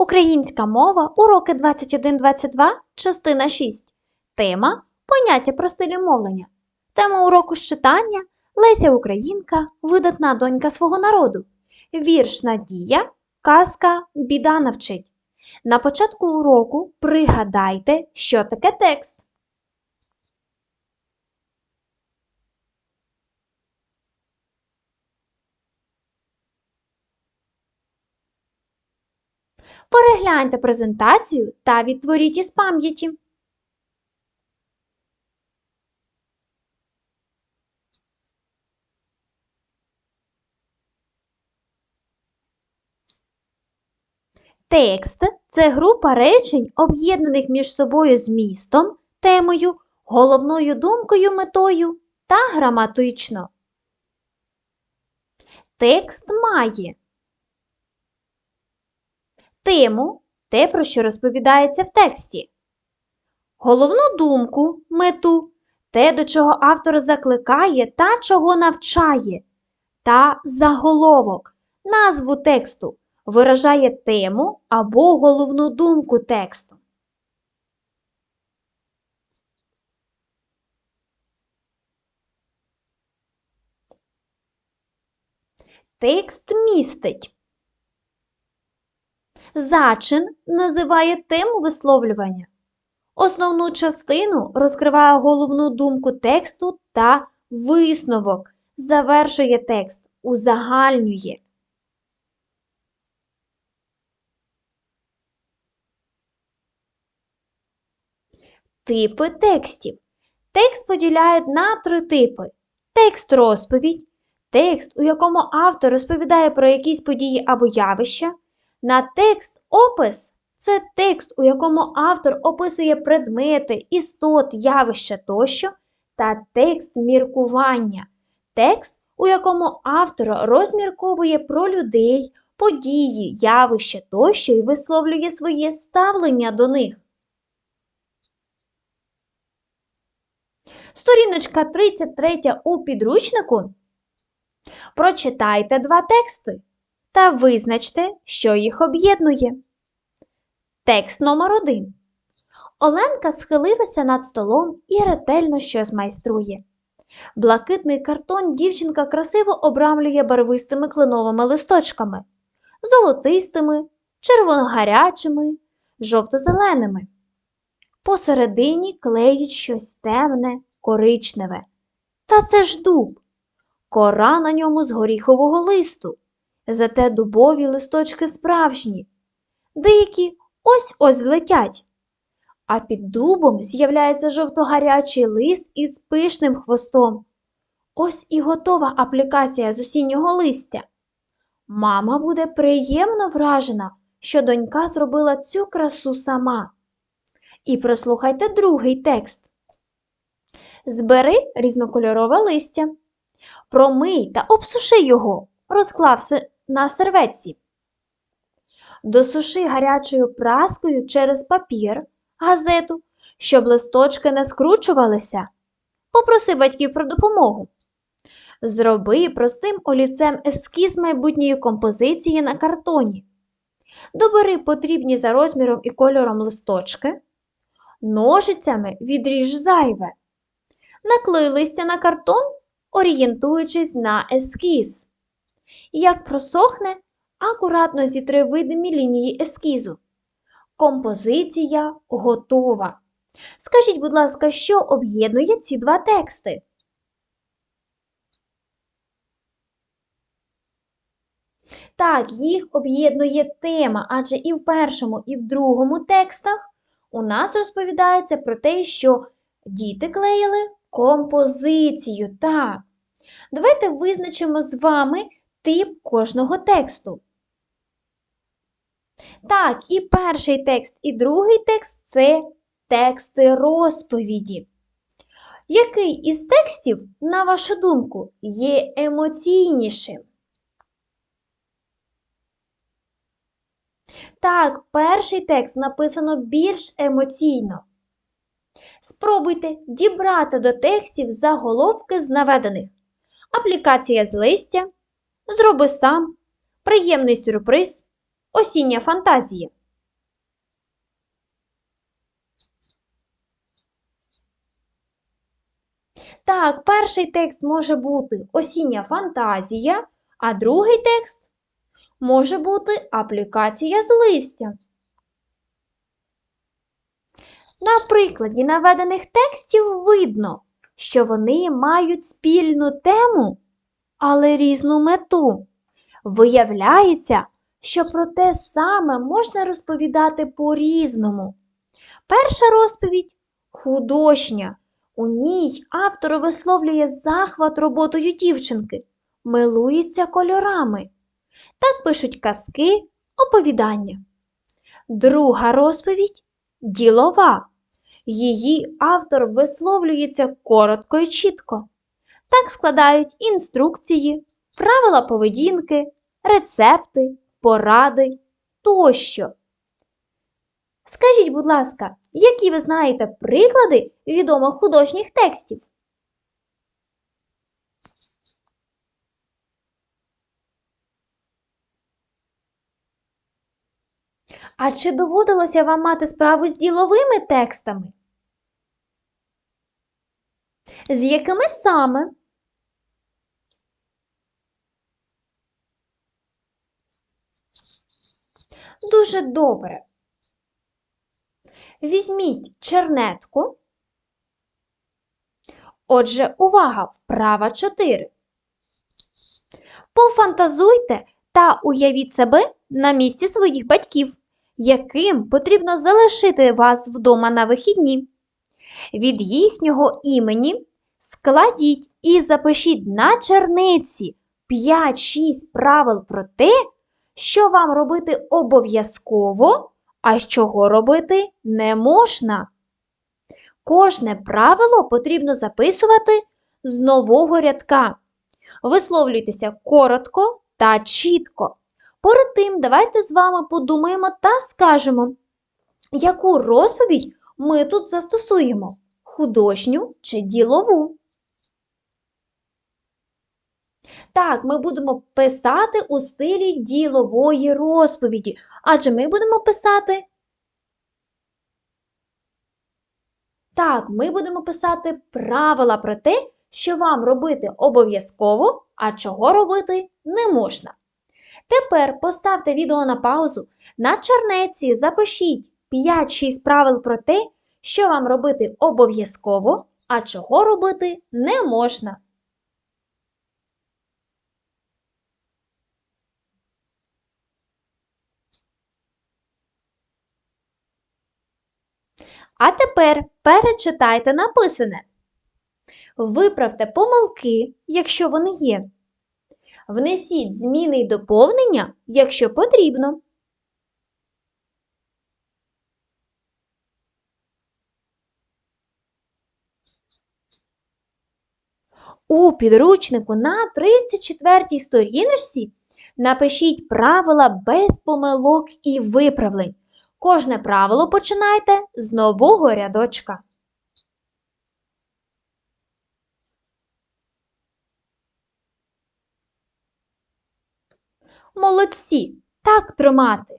Українська мова, уроки 21-22, частина 6. Тема Поняття про стилі мовлення. Тема уроку з читання Леся Українка, видатна донька свого народу. Вірш Надія, казка Біда навчить. На початку уроку пригадайте, що таке текст. Перегляньте презентацію та відтворіть із пам'яті. Текст це група речень, об'єднаних між собою змістом, темою, головною думкою, метою та граматично. Текст має тему те, про що розповідається в тексті, головну думку, мету те, до чого автор закликає та чого навчає, та заголовок, назву тексту виражає тему або головну думку тексту. Текст містить. Зачин називає тему висловлювання. Основну частину розкриває головну думку тексту та висновок, завершує текст, узагальнює. Типи текстів. Текст поділяють на три типи: текст розповідь, текст, у якому автор розповідає про якісь події або явища, на текст опис це текст, у якому автор описує предмети, істот, явища тощо, та текст міркування, текст, у якому автор розмірковує про людей, події, явища тощо і висловлює своє ставлення до них. Сторіночка 33 у підручнику. Прочитайте два тексти та визначте, що їх об'єднує. Текст номер 1 Оленка схилилася над столом і ретельно щось майструє. Блакитний картон дівчинка красиво обрамлює барвистими кленовими листочками, золотистими, червоногарячими, жовто-зеленими. Посередині клеють щось темне, коричневе. Та це ж дуб, кора на ньому з горіхового листу. Зате дубові листочки справжні, деякі ось ось злетять. А під дубом з'являється жовтогарячий лист із пишним хвостом. Ось і готова аплікація з осіннього листя. Мама буде приємно вражена, що донька зробила цю красу сама. І прослухайте другий текст. Збери різнокольорове листя, промий та обсуши його, розклавши на серветці. Досуши гарячою праскою через папір, газету, щоб листочки не скручувалися. Попроси батьків про допомогу. Зроби простим олівцем ескіз майбутньої композиції на картоні. Добери потрібні за розміром і кольором листочки. Ножицями відріж зайве. Наклей листя на картон, орієнтуючись на ескіз. Як просохне, акуратно зітри видимі лінії ескізу. Композиція готова. Скажіть, будь ласка, що об'єднує ці два тексти? Так, їх об'єднує тема, адже і в першому, і в другому текстах у нас розповідається про те, що діти клеїли композицію. Так. Давайте визначимо з вами тип кожного тексту. Так, і перший текст, і другий текст це тексти розповіді. Який із текстів, на вашу думку, є емоційнішим? Так, перший текст написано більш емоційно. Спробуйте дібрати до текстів заголовки з наведених. Аплікація з листя, зроби сам, приємний сюрприз, осіння фантазія. Так, перший текст може бути осіння фантазія, а другий текст може бути аплікація з листя. На прикладі наведених текстів видно, що вони мають спільну тему але різну мету. Виявляється, що про те саме можна розповідати по-різному. Перша розповідь художня. У ній автор висловлює захват роботою дівчинки, милується кольорами. Так пишуть казки, оповідання. Друга розповідь ділова. Її автор висловлюється коротко і чітко. Так складають інструкції, правила поведінки, рецепти, поради тощо. Скажіть, будь ласка, які ви знаєте приклади відомих художніх текстів? А чи доводилося вам мати справу з діловими текстами? З якими саме? Дуже добре. Візьміть чернетку. Отже, увага, вправа 4. Пофантазуйте та уявіть себе на місці своїх батьків, яким потрібно залишити вас вдома на вихідні. Від їхнього імені складіть і запишіть на черниці 5-6 правил про те, що вам робити обов'язково, а чого робити не можна. Кожне правило потрібно записувати з нового рядка. Висловлюйтеся коротко та чітко. Перед тим давайте з вами подумаємо та скажемо, яку розповідь ми тут застосуємо художню чи ділову. Так, ми будемо писати у стилі ділової розповіді, адже ми будемо писати. Так, ми будемо писати правила про те, що вам робити обов'язково, а чого робити не можна. Тепер поставте відео на паузу. На чернеці запишіть 5-6 правил про те, що вам робити обов'язково, а чого робити не можна. А тепер перечитайте написане. Виправте помилки, якщо вони є. Внесіть зміни й доповнення, якщо потрібно. У підручнику на 34 сторіночці напишіть правила без помилок і виправлень. Кожне правило починайте з нового рядочка. Молодці! Так тримати.